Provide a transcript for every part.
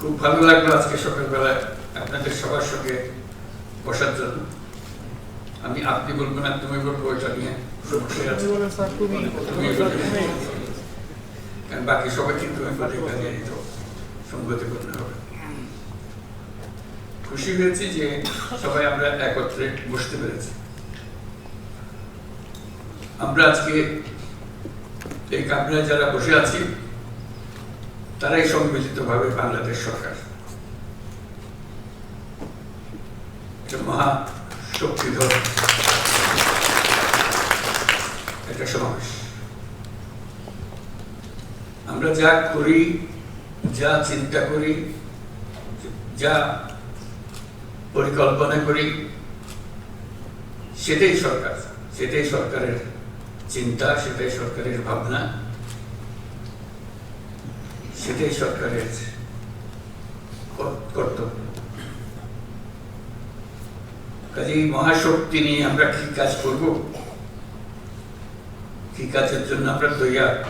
খুব ভালো লাগল আজকে সকালবেলায় আপনাদের সবার সঙ্গে বসার জন্য। আমি আপনি বলব না তুমি বলব ওইটা নিয়ে। কারণ বাকি সবাই কিন্তু সঙ্গতি করতে হবে। খুশি হয়েছি যে সবাই আমরা একত্রে বসতে পেরেছি। আমরা আজকে এই কামরায় যারা বসে আছি তারাই সম্মিলিতভাবে বাংলাদেশ সরকার। একটা সমাবেশ। আমরা যা করি, যা চিন্তা করি, যা পরিকল্পনা করি, সেটাই সরকার। সেটাই সরকারের চিন্তা, সেটাই সরকারের ভাবনা। সেটাই সরকারের কর- কর্তব্য। কাজেই মহাশক্তি নিয়ে আমরা কি কাজ করব? কি কাজের জন্য আমরা তৈয়ার?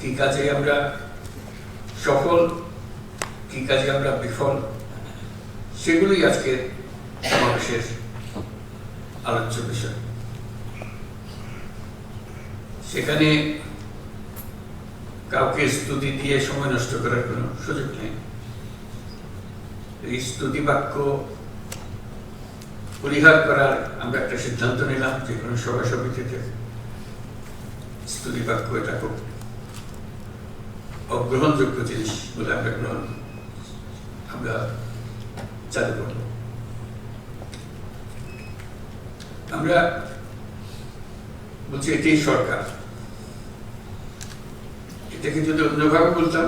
কি কাজে আমরা সফল? কি কাজে আমরা বিফল? সেগুলোই আজকে সমাবেশের আলোচ্য বিষয়। সেখানে কাউকে স্তুতি দিয়ে সময় নষ্ট করার কোনো সুযোগ নেই। এই স্তুতি বাক্য পরিহার করার আমরা একটা সিদ্ধান্ত নিলাম, যে কোনো সভা সমিতিতে স্তুতি বাক্য এটা খুব অগ্রহণযোগ্য জিনিস বলে আমরা গ্রহণ, আমরা চালু করব। আমরা বলছি এটাই সরকার। এটাকে যদি অন্যভাবে বলতাম,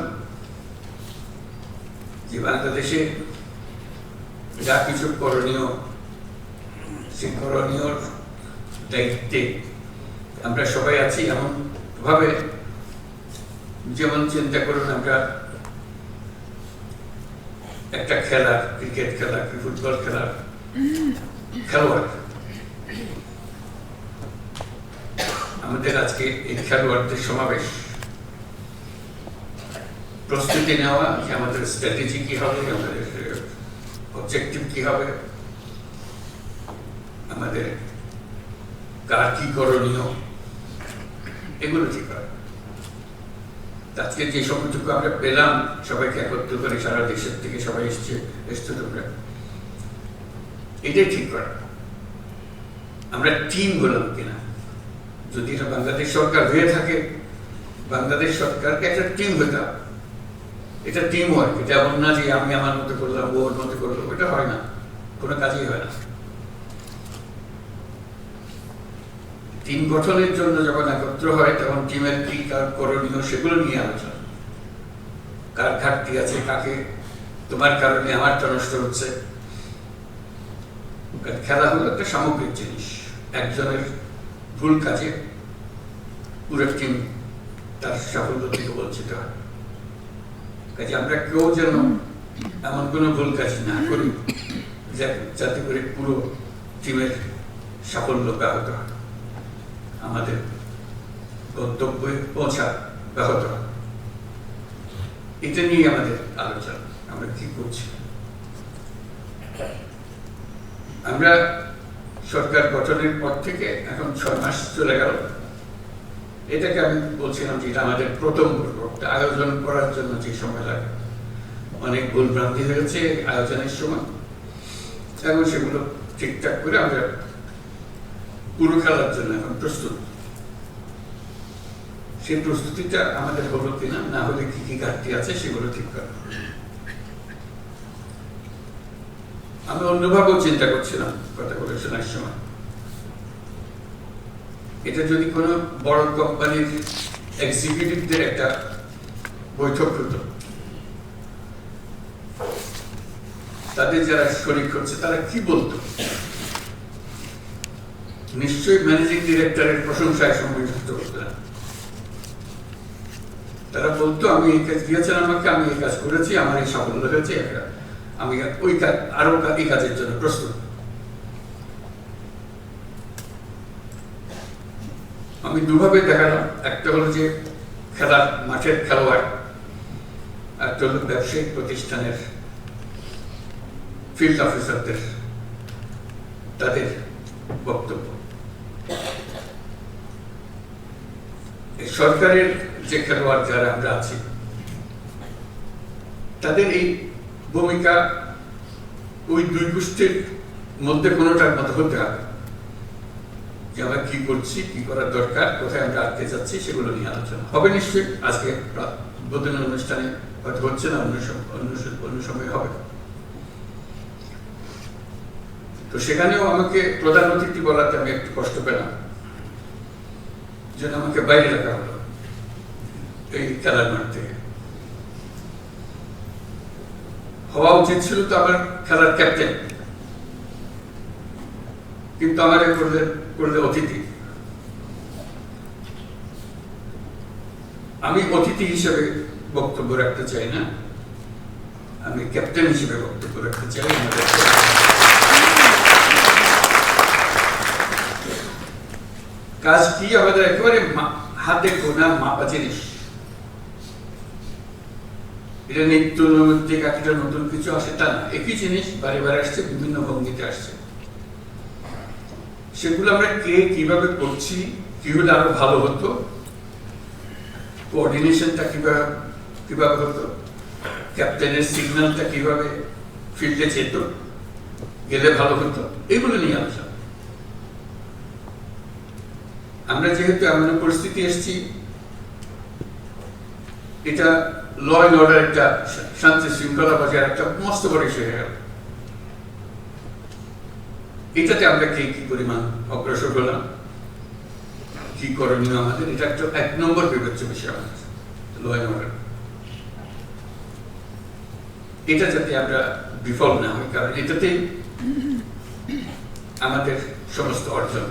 যে বাংলাদেশে যা কিছু করণীয় সে করণীয় দায়িত্বে আমরা সবাই আছি এমন ভাবে যেমন চিন্তা করুন আমরা একটা খেলা, ক্রিকেট খেলা, কি ফুটবল খেলা, খেলোয়াড়। আমাদের আজকে এই খেলোয়াড়দের সমাবেশ। প্রস্তুতি নেওয়া যে আমাদের স্ট্র্যাটেজি কি হবে আমাদের অবজেক্টিভ কি হবে? আমাদের কার কি করণীয়? এগুলো ঠিক হয় আজকে যে সময়টুকু আমরা পেলাম, সবাইকে একত্র করে সারা দেশের থেকে সবাই এসছে এসছে তোমরা। এটাই ঠিক করা। আমরা টিম হলাম কিনা? যদি এটা বাংলাদেশ সরকার হয়ে থাকে, বাংলাদেশ সরকারকে একটা টিম হতে হবে। এটা টিম ওয়ার্ক এটা এমন না যে আমি আমার মতো করলাম, ও ওর মতো করল এটা হয় না। কোনো কাজই হয় না। টিম গঠনের জন্য যখন একত্র হয়, তখন টিমের কি কার করণীয় সেগুলো নিয়ে আলোচনা। কার ঘাটতি আছে, কাকে, তোমার কারণে আমারটা নষ্ট হচ্ছে। খেলা হলো একটা সামগ্রিক জিনিস। একজনের ভুল কাজে পুরো টিম তার সাফল্য থেকে বঞ্চিত হয়। কাজে আমরা কেউ যেন এমন কোনো ভুল কাজ না করি যাতে করে পুরো টিমের সাফল্য ব্যাহত হয়। আমাদের গন্তব্যে পৌঁছা ব্যাহত হয়। এটা নিয়ে আমাদের আলোচনা। আমরা কি করছি? আমরা সরকার গঠনের পর থেকে এখন ছয় মাস চলে গেল। এটাকে আমি বলছিলাম যে এটা আমাদের প্রথম আয়োজন করার জন্য যে সময় লাগে। অনেক ভুল ভ্রান্তি হয়েছে আয়োজনের সময়। এখন সেগুলো ঠিকঠাক করে আমরা পুরো খেলার জন্য এখন প্রস্তুত। সেই প্রস্তুতিটা আমাদের হলো কিনা, না হলে কি কি ঘাটতি আছে সেগুলো ঠিক করা। আমি অন্যভাবেও চিন্তা করছিলাম কথা বলে শোনার সময়। এটা যদি কোনো বড় কোম্পানির এক্সিকিউটিভদের একটা বৈঠক হতো, তাদের যারা শরিক হচ্ছে তারা কি বলতো? নিশ্চয়ই ম্যানেজিং ডিরেক্টরের প্রশংসায় সংযুক্ত হতো না। তারা বলতো, আমি এই কাজ দিয়েছেন আমাকে, আমি এই কাজ করেছি, আমার এই সাফল্য হয়েছে আমি ওই কাজ, আরও এই কাজের জন্য প্রস্তুত। আমি দুভাবে দেখালাম। একটা হলো যে খেলার মাঠের খেলোয়াড় একটা হলো ব্যবসায়িক প্রতিষ্ঠানের ফিল্ড অফিসারদের তাদের বক্তব্য। সরকারের যে খেলোয়াড় যারা আমরা আছি, তাদের এই ভূমিকা ওই দুই গোষ্ঠীর মধ্যে কোনোটার মতো হতে হবে যে আমরা কি করছি, কি করার দরকার, কোথায় আমরা আটকে যাচ্ছি, সেগুলো নিয়ে আলোচনা হবে। নিশ্চয়ই। আজকে উদ্বোধনী অনুষ্ঠানে হয়তো হচ্ছে না, অন্য অন্য সময় হবে। তো সেখানেও আমাকে প্রধান অতিথি বলাতে আমি একটু কষ্ট পেলাম। যেন আমাকে বাইরে রাখা হলো এই খেলার মাঠ থেকে। হওয়া উচিত ছিল তো আমার খেলার ক্যাপ্টেন। কিন্তু আমার করলে করলে অতিথি। আমি অতিথি হিসেবে বক্তব্য রাখতে চাই না। আমি ক্যাপ্টেন হিসেবে বক্তব্য রাখতে চাই। কাজ কি আমাদের একেবারে হাতে গোনা মাপা জিনিস। এটা নিত্য নৈমিত্তিক একটা নতুন কিছু আসে তা না। একই জিনিস বারে বারে আসছে, বিভিন্ন ভঙ্গিতে আসছে। সেগুলো আমরা কে কীভাবে করছি কি হলে আরও ভালো হতো কোঅর্ডিনেশনটা কীভাবে কীভাবে হতো ক্যাপ্টেনের সিগন্যালটা কীভাবে ফিল্ডে যেত, গেলে ভালো হতো, এগুলো নিয়ে আলোচনা। আমরা যেহেতু এমন পরিস্থিতি এসেছি, এটা ল অ্যান্ড অর্ডার একটা শান্তি শৃঙ্খলা বজায় একটা মস্ত বড় ইস্যু হয়ে গেল। এটাতে আমরা কে কি পরিমাণ অগ্রসর হলাম, কি করণীয় আমাদের, এটা একটা এক নম্বর বিবেচ্য বিষয় আমাদের এটা যাতে আমরা বিফল না হই, কারণ এটাতেই আমাদের সমস্ত অর্জন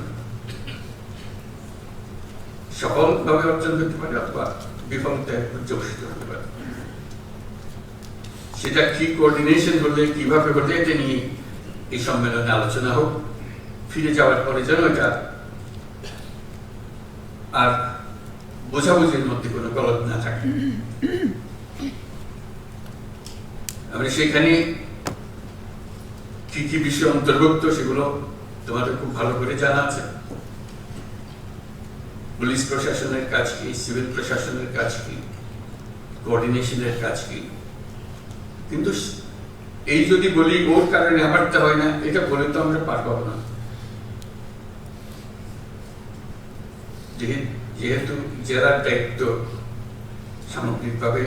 সফলভাবে অর্জন করতে পারে অথবা বিফলতায় পর্যবসিত হতে পারে। সেটা কি কোঅর্ডিনেশন হলে, কীভাবে হলে, এটা নিয়ে এই সম্মেলনে আলোচনা হোক, ফিরে যাওয়ার পরে যেন এটা আর বোঝাবুঝির মধ্যে কোনো গলত না থাকে। আমরা সেখানে কি কি বিষয় অন্তর্ভুক্ত সেগুলো তোমাদের খুব ভালো করে জানা আছে। পুলিশ প্রশাসনের কাজ কি, সিভিল প্রশাসনের কাজ কি কোঅর্ডিনেশনের কাজ কি? কিন্তু এই যদি বলি, ওর কারণে আমারটা হয় না, এটা বলে তো আমরা পার পাবো না। যেহেতু জেলার দায়িত্ব সামগ্রিকভাবে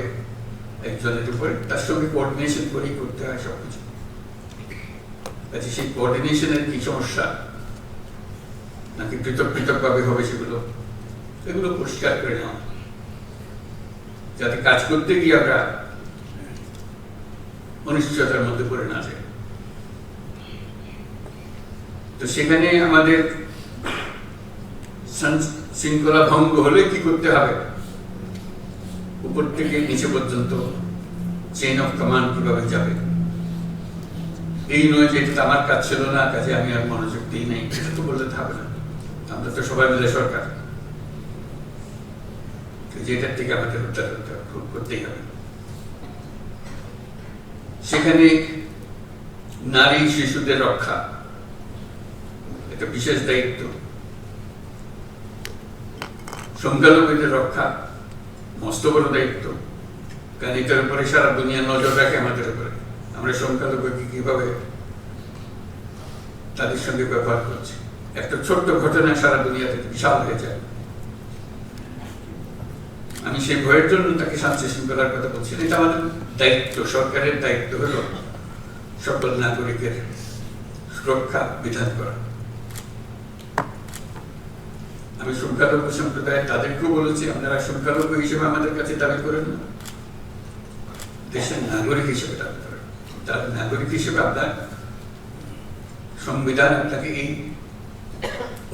একজনের উপরে, তার সঙ্গে কোঅর্ডিনেশন করেই করতে হয় সবকিছু। কাজে সেই কোঅর্ডিনেশনের কি সমস্যা? নাকি পৃথক পৃথক ভাবে হবে সেগুলো? এগুলো পরিষ্কার করে নেওয়া যাতে কাজ করতে গিয়ে আমরা অনিশ্চয়তার মধ্যে পড়ে না যাই তো সেখানে আমাদের শৃঙ্খলা ভঙ্গ হলে কি করতে হবে? উপর থেকে নিচে পর্যন্ত চেইন অফ কমান্ড কীভাবে যাবে? এই নয় যে এটা আমার কাজ ছিল না, কাজে আমি আর মনোযোগ দিই নাই, এটা তো বললে হবে না। আমরা তো সবাই মিলে সরকার। যেটার থেকে আমাদের উদ্ধার করতেই হবে। সেখানে নারী শিশুদের রক্ষা, একটা বিশেষ দায়িত্ব। সংখ্যালঘুদের রক্ষা, মস্ত বড় দায়িত্ব। কারণ এটার উপরে সারা দুনিয়া নজর রাখে আমাদের উপরে। আমরা সংখ্যালঘুকে কীভাবে তাদের সঙ্গে ব্যবহার করছি। একটা ছোট্ট ঘটনা সারা দুনিয়াতে বিশাল হয়ে যায়। আমি সেই ভয়ের জন্য তাকে শান্তি শৃঙ্খলার কথা বলছি। এটা আমাদের দায়িত্ব সরকারের দায়িত্ব হল সকল নাগরিকের সুরক্ষা বিধান করা। আমি সংখ্যালঘু সম্প্রদায় তাদেরকেও বলেছি, আপনারা সংখ্যালঘু হিসেবে আমাদের কাছে দাবি করেন না। দেশের নাগরিক হিসেবে দাবি করেন। তার নাগরিক হিসেবে আপনার সংবিধান আপনাকে এই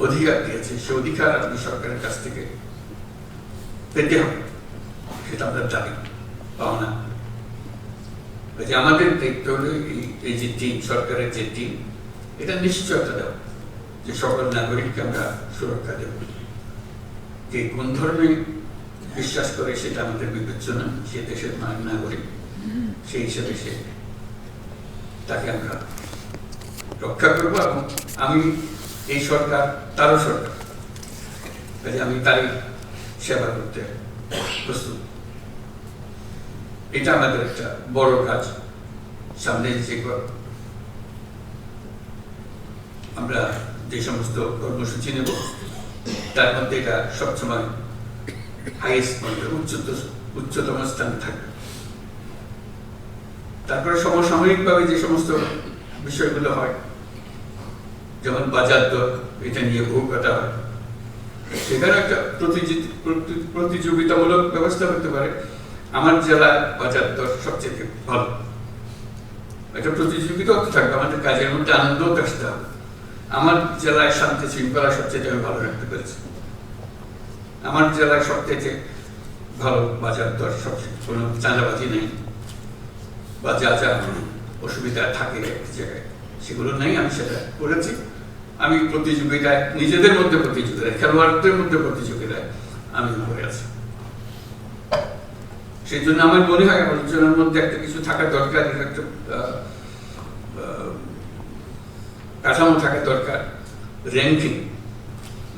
অধিকার দিয়েছে, সে অধিকার আপনি সরকারের কাছ থেকে পেতে হবে, সেটা আপনার দাবি, পাওনা। কাজে আমাদের হলো এই- যে টিম, সরকারের যে টিম, এটা নিশ্চয়তা দেওয়া যে সকল নাগরিককে আমরা সুরক্ষা দেব। যে কোন ধর্মে বিশ্বাস করে সেটা আমাদের বিবেচ্য না সে দেশের নাগরিক, সেই হিসেবে সে তাকে আমরা রক্ষা করব এবং আমি এই সরকার, তারও সরকার। কাজে আমি তারই সেবা করতে প্রস্তুত। এটা আমাদের একটা বড় কাজ। সামনে যে আমরা যে সমস্ত কর্মসূচি নেব, তার মধ্যে এটা সবসময় হাইয়েস্ট পয়েন্টে উচ্চত উচ্চতম স্থানে থাকবে। তারপরে সমসাময়িকভাবে যে সমস্ত বিষয়গুলো হয়, যেমন বাজার দর, এটা নিয়ে বহু কথা হয়। সেখানে একটা প্রতিযোগি- প্রতি- প্রতিযোগিতামূলক ব্যবস্থা করতে পারে। আমার জেলা বাজার দর সবচেয়ে ভালো। একটা প্রতিযোগিতা হতে থাকবে, আমাদের কাজের মধ্যে আনন্দ আসতে হবে। আমার জেলায় শান্তি শৃঙ্খলা সবচেয়ে আমি ভালো রাখতে পেরেছি। আমার জেলায় সবচেয়ে ভালো বাজার দর সবচেয়ে, কোনো চাঁদাবাজি নেই বা যা যা অসুবিধা থাকে এক জায়গায়, সেগুলো নেই, আমি সেটা করেছি। আমি প্রতিযোগিতায়, নিজেদের মধ্যে প্রতিযোগিতায়, খেলোয়াড়দের মধ্যে প্রতিযোগিতায় আমি করে আছি। সেই জন্য আমার মনে হয় আলোচনার মধ্যে একটা কিছু থাকা দরকার, একটা কাঠামো থাকা দরকার। র্যাঙ্কিং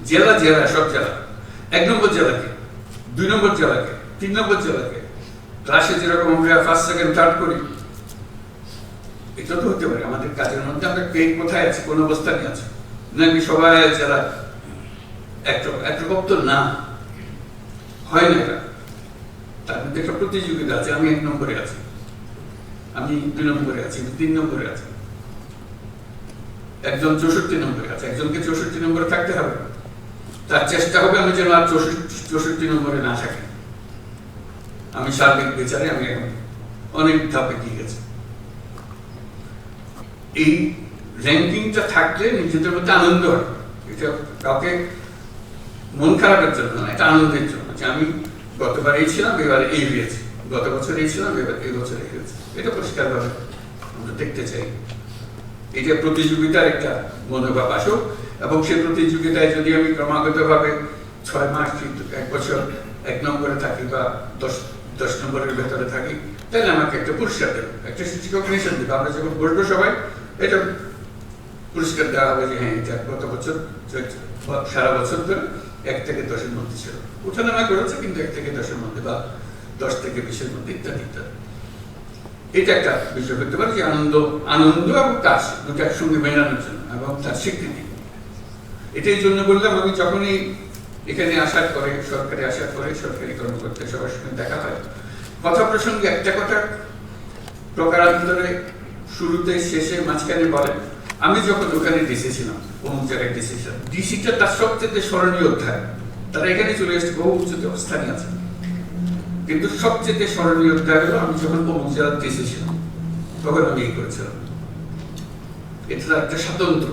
জেলা জেলা, সব জেলা। এক নম্বর জেলাকে, দুই নম্বর জেলাকে, তিন নম্বর জেলাকে। ক্লাসে যেরকম আমরা ফার্স্ট সেকেন্ড থার্ড করি, এটা তো হতে পারে। আমাদের কাজের মধ্যে আমরা কে কোথায় আছি, কোন অবস্থানে আছি। নাকি সবাই যারা একরকম একরকম তো না। হয় না এটা। একটা প্রতিযোগিতা আছে, আমি এক নম্বরে আছি। আমি দুই নম্বরে আছি তিন নম্বরে আছি। একজন চৌষট্টি নম্বরে আছে, একজনকে চৌষট্টি নম্বরে থাকতে হবে। তার চেষ্টা হবে আমি যেন আর চৌষট্টি নম্বরে না থাকি। আমি সার্বিক বিচারে, আমি এখন অনেক ধাপে গিয়ে গেছি। এই র্যাঙ্কিংটা থাকলে নিজেদের মধ্যে আনন্দ হয়। এটা কাউকে মন খারাপের জন্য না, এটা আনন্দের জন্য যে আমি গতবার এই ছিলাম, এবার এই হয়েছে। গত বছর এই ছিলাম, এবার এই বছর এই হয়েছে। এটা পরিষ্কারভাবে আমরা দেখতে চাই। এটা প্রতিযোগিতার একটা মনোভাব আসুক, এবং সেই প্রতিযোগিতায় যদি আমি ক্রমাগতভাবে ছয় মাস এক বছর এক নম্বরে থাকি বা দশ দশ নম্বরের ভেতরে থাকি, তাহলে আমাকে একটা পুরস্কার দেবে, একটা রিকগনিশন দেবে। আমরা যখন বসবো সবাই, এটা পুরস্কার দেওয়া হবে যে হ্যাঁ এটা গত বছর সারা বছর ধরে এক থেকে দশের মধ্যে ছিল। ওঠানামা করেছে কিন্তু এক থেকে দশের মধ্যে বা দশ থেকে বিশের মধ্যে ইত্যাদি ইত্যাদি। এটা একটা বিষয় হতে পারে যে আনন্দ আনন্দ এবং কাজ দুটো একসঙ্গে মেলানোর জন্য এবং তার স্বীকৃতি। এটাই জন্য বললাম, আমি যখনই এখানে আসার পরে, সরকারি আসার পরে, সরকারি কর্মকর্তা সবার সঙ্গে দেখা হয়, কথা প্রসঙ্গে একটা কথা প্রকারান্তরে শুরুতে, শেষে, মাঝখানে বলেন, আমি যখন ওখানে ডিসি ছিলাম তার সবচেয়ে স্মরণীয় অধ্যায়। তারা এখানে চলে এসেছে আছে। কিন্তু সবচেয়ে স্মরণীয় অধ্যায় হলো, আমি যখন তখন আমি এই করেছিলাম। এটা একটা স্বাতন্ত্র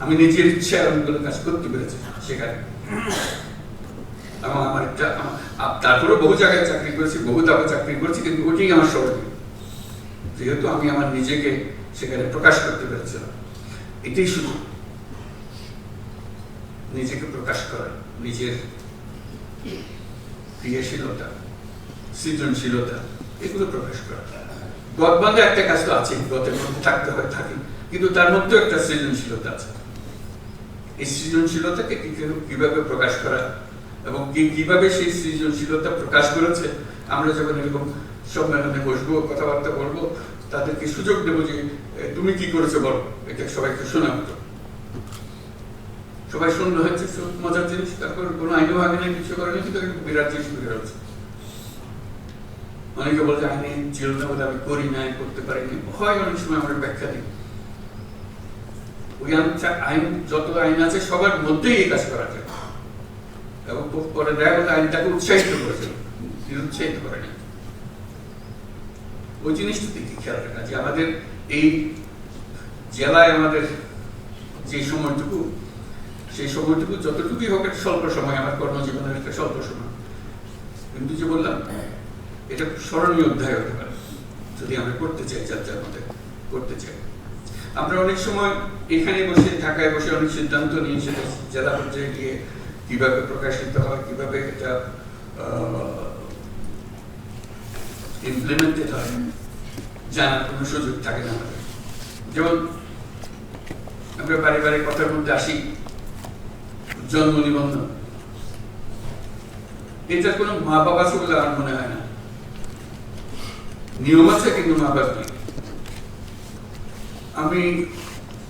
আমি নিজের ইচ্ছায় কাজ করতে পেরেছি সেখানে। এবং আমার একটা তারপরে বহু জায়গায় চাকরি করেছি, বহু দাবে চাকরি করেছি, কিন্তু ওটাই আমার স্মরণীয়। যেহেতু আমি আমার নিজেকে সেখানে প্রকাশ করতে পেরেছিলাম। এটাই শুধু নিজেকে প্রকাশ করা নিজের ক্রিয়াশীলতা সৃজনশীলতা এগুলো প্রকাশ করা গদবন্ধে একটা কাজ তো আছে গতের মধ্যে থাকতে হয় থাকি। কিন্তু তার মধ্যেও একটা সৃজনশীলতা আছে। এই সৃজনশীলতাকে কি কীভাবে প্রকাশ করা এবং কি কীভাবে সেই সৃজনশীলতা প্রকাশ করেছে আমরা যখন এরকম সম্মেলনে বসবো কথাবার্তা বলব তাদেরকে সুযোগ দেবো যে তুমি কি করেছ বলো? এটা সবাইকে শোনা হতো সবাই শুনলো হচ্ছে মজার জিনিস। তারপর কোনো আইনও আগে নেই, কিছু করেনি, কিন্তু বিরাট জিনিস বের হচ্ছে অনেকে বলছে আইনে ছিল বলে আমি করি নাই, করতে পারিনি। হয় অনেক সময় আমরা ব্যাখ্যা দিই। ওই আইন- যত আইন আছে, সবার মধ্যেই এই কাজ করা যায়। এবং পরে আইনটাকে উৎসাহিত করেছিল নিরুৎসাহিত ওই জিনিসটা দিকে খেয়াল রাখা যে আমাদের এই জেলায় আমাদের যে সময়টুকু সেই সময়টুকু, যতটুকুই হোক একটা স্বল্প সময়, আমার কর্মজীবনের একটা স্বল্প সময়। কিন্তু যে বললাম, এটা স্মরণীয় অধ্যায় হতে পারে, যদি আমরা করতে চাই যার মধ্যে করতে চাই। আমরা অনেক সময় এখানে বসে, ঢাকায় বসে অনেক সিদ্ধান্ত নিয়ে সেটা জেলা পর্যায়ে গিয়ে কীভাবে প্রকাশিত হয়, কীভাবে এটা ইমপ্লিমেন্টেড হয়, জানার কোনো সুযোগ থাকে না আমাদের। যেমন, আমরা বারে বারে কথার মধ্যে আসি জন্ম নিবন্ধন। এটার কোনো মা বাবা আছে বলে মনে হয় না। নিয়ম আছে কিন্তু মা বাবা আমি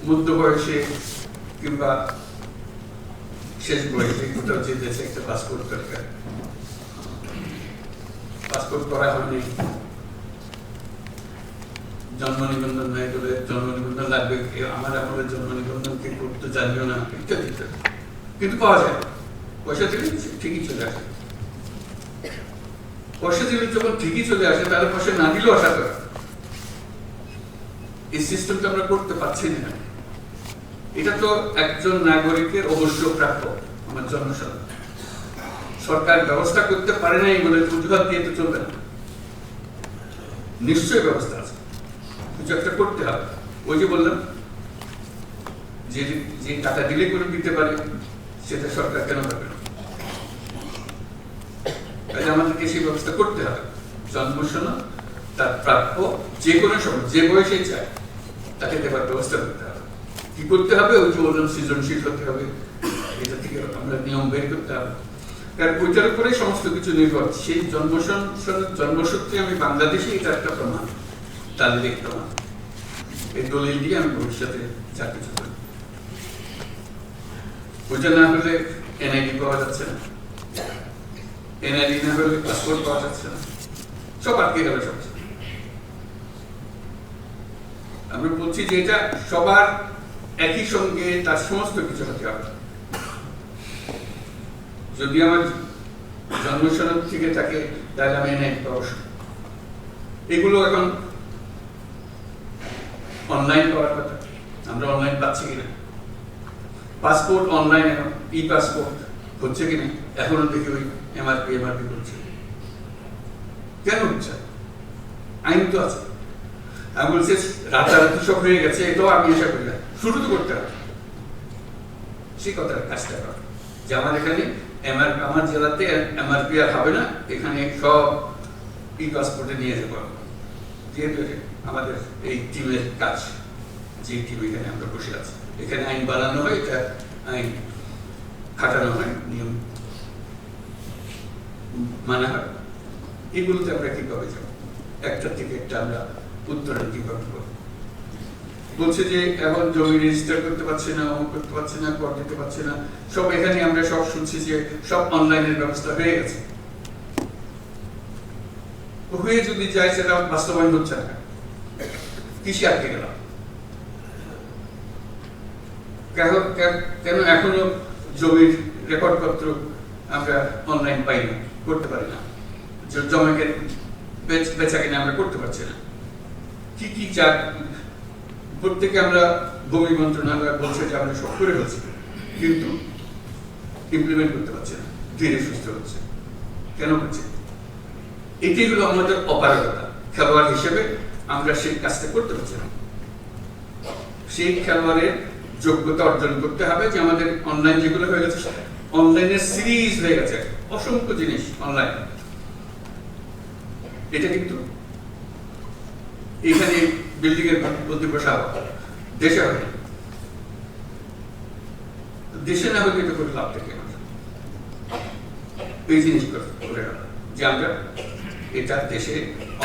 মধ্য বয়সে কিংবা শেষ বয়সে কোথাও যেতেছে একটা পাসপোর্ট দরকার। পাসপোর্ট করা হয়নি জন্ম নিবন্ধন নাই গেলে জন্ম নিবন্ধন লাগবে আমার আমাদের জন্ম নিবন্ধন কে করতে জানিও না। ইত্যাদি ইত্যাদি। কিন্তু পাওয়া যায়। পয়সা দিলে ঠিকই চলে আসে। পয়সা দিলে যখন ঠিকই চলে আসে, তাহলে পয়সা না দিলেও আশা করে। এই সিস্টেমটা আমরা করতে পারছি না। এটা তো একজন নাগরিকের অবশ্য প্রাপ্য, আমার জনসাধারণ। সরকার ব্যবস্থা করতে পারে নাই বলে অজুহাত দিয়ে তো চলবে না। নিশ্চয়ই ব্যবস্থা আছে। কিছু একটা করতে হবে। ওই যে বললাম, যে যে টাকা দিলে করে দিতে পারে সেটা সরকার কেন পারবে না? আমাদেরকে সেই ব্যবস্থা করতে হবে। জন্মসনা তার প্রাপ্য যে কোনো সময়, যে বয়সে চায়, তাকে দেবার ব্যবস্থা করতে হবে। কি করতে হবে? ওই যে বললাম সৃজনশীল হতে হবে। এটা থেকে আমরা নিয়ম বের করতে হবে। কারণ ওইটার উপরে সমস্ত কিছু নির্ভর। সেই জন্মসন জন্মসূত্রে আমি বাংলাদেশে এটা একটা প্রমাণ তাদের প্রমাণ। এই দলিল দিয়ে আমি ভবিষ্যতে যা কিছু করি না হলে এনআইডি পাওয়া যাচ্ছে না। এনআইডি না হলে পাসপোর্ট পাওয়া যাচ্ছে না। সব আটকে সব। আমি বলছি যে এটা সবার একই সঙ্গে তার সমস্ত কিছু হতে হবে। যদি আমার জন্মসনদ থেকে থাকে, তাহলে আমি এনআইডি পাবো এগুলো এখন অনলাইন পাওয়ার কথা। আমরা অনলাইন পাচ্ছি কিনা? পাসপোর্ট অনলাইন এখন ই পাসপোর্ট হচ্ছে কিনা এখনও দেখি ওই এমআরপি এমআরপি করছে। কেন হচ্ছে? আইন তো আছে। আমি বলছি, রাতারাতি সব হয়ে গেছে, এটাও আমি আশা করি না। শুরু তো করতে হবে। সেই কথার কাজটা করা। যে আমার এখানে এমআর আমার জেলাতে এমআরপি আর হবে না, এখানে সব ই পাসপোর্টে নিয়ে যেতে যাব যেহেতু আমাদের এই টিমের কাজ, যে টিম এখানে আমরা বসে আছি। এখানে আইন বানানো হয়, এটা আইন খাটানো হয়, নিয়ম মানা হয়। এগুলোতে আমরা কীভাবে যাব? একটা থেকে একটা আমরা উত্তরণ কীভাবে করব? বলছে যে এখন জমি রেজিস্টার করতে পারছে না, অমুক করতে পারছে না, কর দিতে পারছে না, সব এখানে আমরা সব শুনছি যে সব অনলাইনের ব্যবস্থা হয়ে গেছে। হয়ে যদি যায় সেটা বাস্তবায়ন হচ্ছে না। কৃষি আটকে গেলাম? কেন এখনও জমির রেকর্ড পত্র আমরা অনলাইন পাই না করতে পারি না? জমাকে বেচা কিনা আমরা করতে পারছি না। কি কি চা প্রত্যেকে আমরা ভূমি মন্ত্রণালয় বলছে যে আমরা সব করে হচ্ছে কিন্তু ইমপ্লিমেন্ট করতে পারছে না, ধীরে সুস্থ হচ্ছে। কেন হচ্ছে? এটি হলো আমাদের অপারগতা, খেলোয়াড় হিসেবে আমরা সেই কাজটা করতে পারছি না। সেই খেলোয়াড়ের যোগ্যতা অর্জন করতে হবে যে আমাদের অনলাইন যেগুলো হয়ে গেছে অনলাইনের সিরিজ হয়ে গেছে। অসংখ্য জিনিস অনলাইন এটা কিন্তু এখানে বিল্ডিং এর প্রতি বসা দেশে হবে। দেশে না হলে এটা করে লাভ থেকে এই জিনিস করে যে আমরা এটা দেশে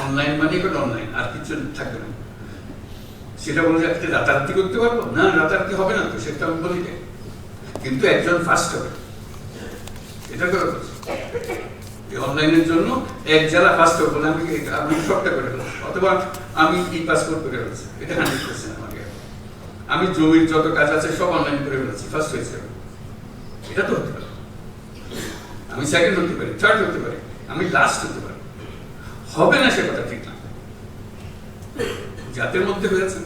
অনলাইন মানে অনলাইন আর কিছু থাকবে না। সেটা বলে যাচ্ছে রাতারাতি করতে পারব? না, রাতারাতি হবে না তো, সেটা আমি বলি কিন্তু একজন ফার্স্ট হবে। এটা করে অনলাইনের জন্য এক জেলা ফার্স্ট হবে বলে আমি আমি সবটা করে ফেলছি অথবা আমি ই পাসপোর্ট করে ফেলছি এটা হান্ড্রেড পার্সেন্ট আমাকে আমি জমির যত কাজ আছে সব অনলাইন করে ফেলেছি ফার্স্ট হয়েছে। এটা তো হতে পারে। আমি সেকেন্ড হতে পারি থার্ড হতে পারি, আমি লাস্ট হতে পারি। হবে না সে কথা ঠিক না। যাদের মধ্যে হয়েছে,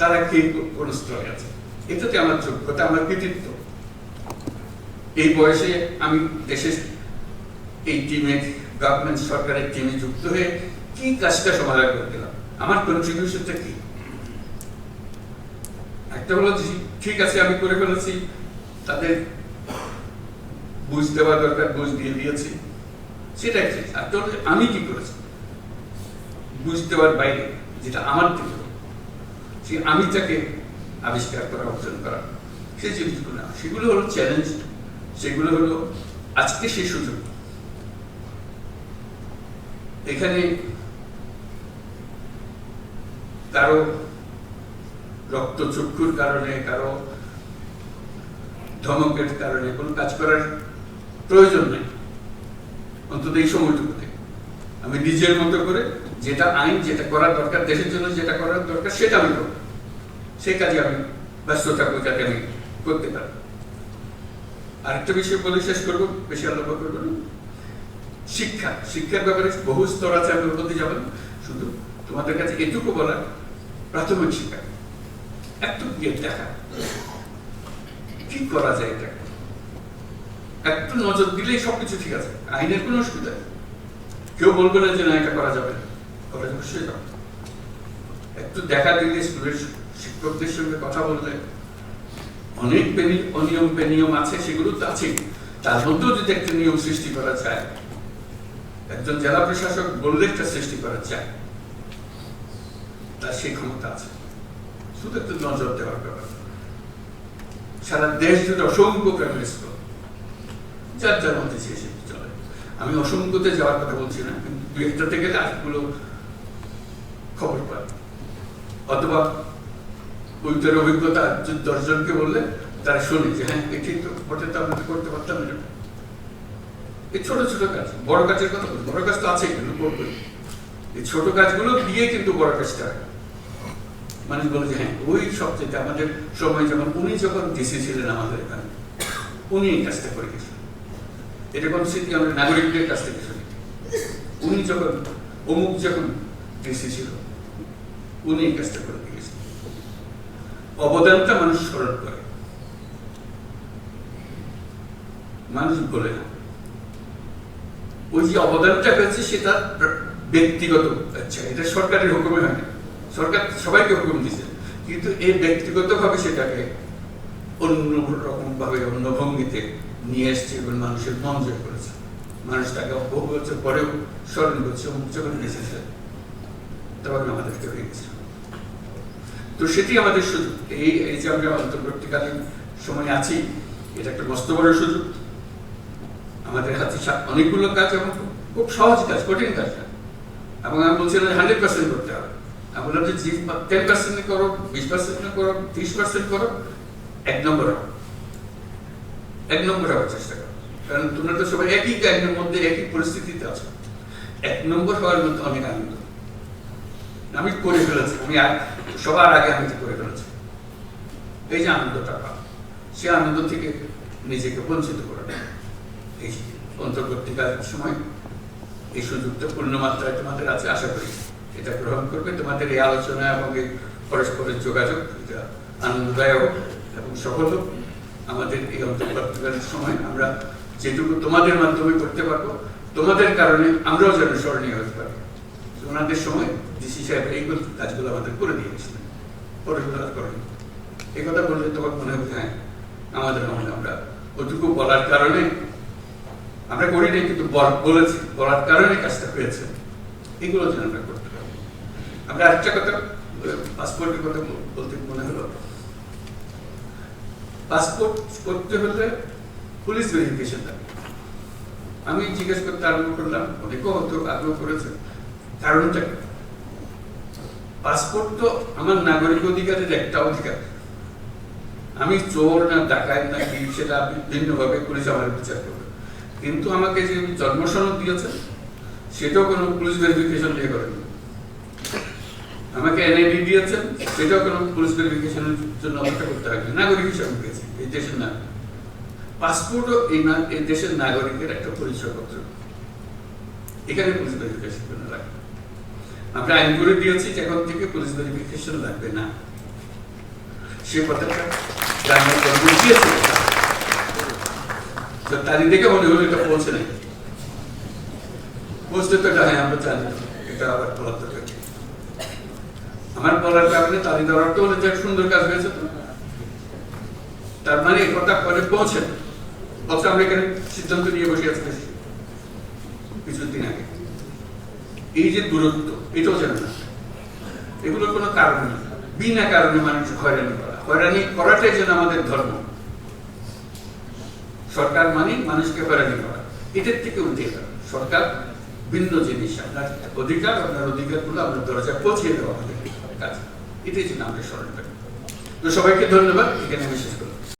তারা কে কোন স্তরে আছে? এটাতে আমার যোগ্যতা, আমার কৃতিত্ব। এই বয়সে আমি দেশের এই টিমে গভর্নমেন্ট সরকারের টিমে যুক্ত হয়ে কি কাজটা সমাধান করে দিলাম আমার কন্ট্রিবিউশনটা কি? একটা হলো ঠিক আছে, আমি করে ফেলেছি, তাদের বুঝ দেওয়া দরকার, বুঝ দিয়ে দিয়েছি আর আমি কি করেছি? বুঝতে দেওয়ার বাইরে যেটা আমার থেকে সেই আমিটাকে আবিষ্কার করা, অর্জন করা সেই জিনিসগুলো সেগুলো হলো চ্যালেঞ্জ সেগুলো হলো আজকে সেই সুযোগ। এখানে কারও রক্তচক্ষুর কারণে, কারও ধমকের কারণে কোনো কাজ করার প্রয়োজন নেই। অন্তত এই সময়টুকুতে। আমি নিজের মতো করে যেটা আইন যেটা করার দরকার, দেশের জন্য যেটা করার দরকার, সেটা আমি করব। সেই কাজে আমি ব্যস্ত থাকব যাতে আমি করতে পারি। আরেকটা বিষয় বলে শেষ করব, বেশি আলোচনা করব না। শিক্ষা, শিক্ষার ব্যাপারে বহু স্তর আছে, আমি মধ্যে যাবেন শুধু তোমাদের কাছে এটুকু বলা প্রাথমিক শিক্ষা। একটু গিয়ে দেখা। কি করা যায় এটা? একটু নজর দিলেই সবকিছু ঠিক আছে। আইনের কোনো অসুবিধা কেউ বলবে না যে না, এটা করা যাবে না। সে একটু দেখা দিলে শিক্ষকদের সঙ্গে কথা বললে অনেক অনিয়ম বেনিয়ম আছে, সেগুলো তো আছেই। তার মধ্যেও যদি একটা নিয়ম সৃষ্টি করা যায়, একজন জেলা প্রশাসক বললে একটা সৃষ্টি করা যায়, তার সেই ক্ষমতা আছে। শুধু একটু নজর দেওয়ার ব্যাপার। সারা দেশ জুড়ে অসংখ্য যার যার মধ্যে সে চলে। আমি অসংখ্যতে যাওয়ার কথা বলছি না, কিন্তু দু একটাতে গেলে আরেকগুলো খবর পাই অথবা ওইটার অভিজ্ঞতা দশজনকে বললে তারা শোনে যে হ্যাঁ এটি তো তো আমরা করতে পারতাম না। এই ছোট ছোট কাজ, বড় কাজের কথা বড় কাজ তো আছে কিন্তু করবে এই ছোট কাজগুলো দিয়ে কিন্তু বড় কাজটা মানুষ বলে যে হ্যাঁ ওই সবচেয়ে আমাদের সময় যেমন, উনি যখন ডিসি ছিলেন আমাদের এখানে, উনি এই কাজটা করে গেছিলেন এটা কোন স্মৃতি? আমরা নাগরিকদের কাছ থেকে শুনি। উনি যখন, অমুক যখন ডিসি ছিল উনি এই কাজটা করে গিয়েছিলেন অবদানটা মানুষ স্মরণ করে। মানুষ বলে, ওই যে অবদানটা হয়েছে সেটা ব্যক্তিগত আচ্ছা এটা সরকারের হুকুমে হয় সরকার সবাইকে হুকুম কিন্তু এই ব্যক্তিগত ভাবে সেটাকে অন্য রকম ভাবে অন্য ভঙ্গিতে নিয়ে এসছে এবং মানুষের মন জয় করেছে। মানুষ তাকে বহু বছর পরেও স্মরণ করছে অমুক যখন এসেছে, তখন আমাদেরকে হয়ে গেছে তো সেটি আমাদের সুযোগ। এই এই যে আমরা অন্তর্বর্তীকালীন সময় আছি, এটা একটা মস্ত বড় সুযোগ। আমাদের হাতে অনেকগুলো কাজ এবং খুব- সহজ কাজ, কঠিন কাজ। না এবং আমি বলছি না হান্ড্রেড পার্সেন্ট করতে হবে। আমি বললাম যে টেন পার্সেন্ট করো, বিশ পার্সেন্ট করো, ত্রিশ পার্সেন্ট করো, এক নম্বর এক নম্বর হওয়ার চেষ্টা করো। কারণ তোমরা তো সবাই একই গাইডের মধ্যে একই পরিস্থিতিতে আছো। এক নম্বর হওয়ার মধ্যে অনেক আনন্দ। আমি করে ফেলেছি। আমি সবার আগে আমি করে ফেলেছি। এই যে আনন্দটা পাও সে আনন্দ থেকে নিজেকে বঞ্চিত করে। এই অন্তর্বর্তীকালীন সময় এই সুযোগটা পূর্ণ মাত্রায় তোমাদের আছে, আশা করি এটা গ্রহণ করবে। তোমাদের এই আলোচনা এবং এই পরস্পরের যোগাযোগ এটা আনন্দদায়ক এবং সফল হোক। আমাদের এই অন্তর্বর্তীকালীন সময় আমরা যেটুকু তোমাদের মাধ্যমে করতে পারব, তোমাদের কারণে আমরাও যেন স্মরণীয় হতে পারি। ওনাদের সময় ডিসি সাহেব এইগুলো কাজগুলো আমাদের করে দিয়ে গেছিলেন পরে করেন। এই কথা বললে তোমার মনে হবে হ্যাঁ আমাদের আমলে আমরা ওটুকু বলার কারণে আমরা করি নাই, কিন্তু বলেছি, বলার কারণে কাজটা হয়েছে। এগুলো যেন আমরা করতে পারি। আমরা আরেকটা কথা পাসপোর্টের কথা বলতে মনে হলো? পাসপোর্ট করতে হলে পুলিশ ভেরিফিকেশন লাগে আমি জিজ্ঞেস করতে আরম্ভ করলাম, অনেকেও হয়তো আগ্রহ করেছে। কারণটা? পাসপোর্ট তো আমার নাগরিক অধিকারের একটা অধিকার। আমি চোর না ডাকাত না কি সেটা ভিন্নভাবে পুলিশ আমার বিচার করবে। কিন্তু আমাকে যে জন্ম সনদ দিয়েছে, সেটাও কোনো পুলিশ ভেরিফিকেশন দিয়ে করেনি। আমাকে এনআইডি দিয়েছেন সেটাও কোনো পুলিশ ভেরিফিকেশনের জন্য অপেক্ষা করতে হবে নাগরিক হিসাবে পেয়েছি, এই দেশের নাগরিক। পাসপোর্টও এই এই দেশের নাগরিকের একটা পরিচয়পত্র। এখানে পুলিশ ভেরিফিকেশন লাগবে আমরা আইন করে দিয়েছি যে এখন থেকে পুলিশ ভেরিফিকেশন লাগবে না। সে কথাটা দিয়েছে তো তারই দেখে মনে হলো এটা পৌঁছে নাই। পৌঁছতে তো এটা হ্যাঁ আমরা জানি এটা আবার আমার বলার কারণে তালি দেওয়ার তো হলে সুন্দর কাজ হয়েছে তো। তার মানে কথা পরে পৌঁছে অথচ আমরা এখানে সিদ্ধান্ত নিয়ে বসে আছি কিছুদিন আগে। এই যে দূরত্ব এটাও যেন না। এগুলোর কোনো কারণ নেই। বিনা কারণে মানুষ হয়রানি করা। হয়রানি করাটাই যেন আমাদের ধর্ম। সরকার মানে মানুষকে হয়রানি করা। এটার থেকে গেল সরকার ভিন্ন জিনিস, আপনার অধিকার, আপনার অধিকারগুলো আপনার দরজায় পৌঁছে দেওয়া আমাদের কাজ। এটাই জন্য স্মরণ করি। তো সবাইকে ধন্যবাদ। এখানে আমি শেষ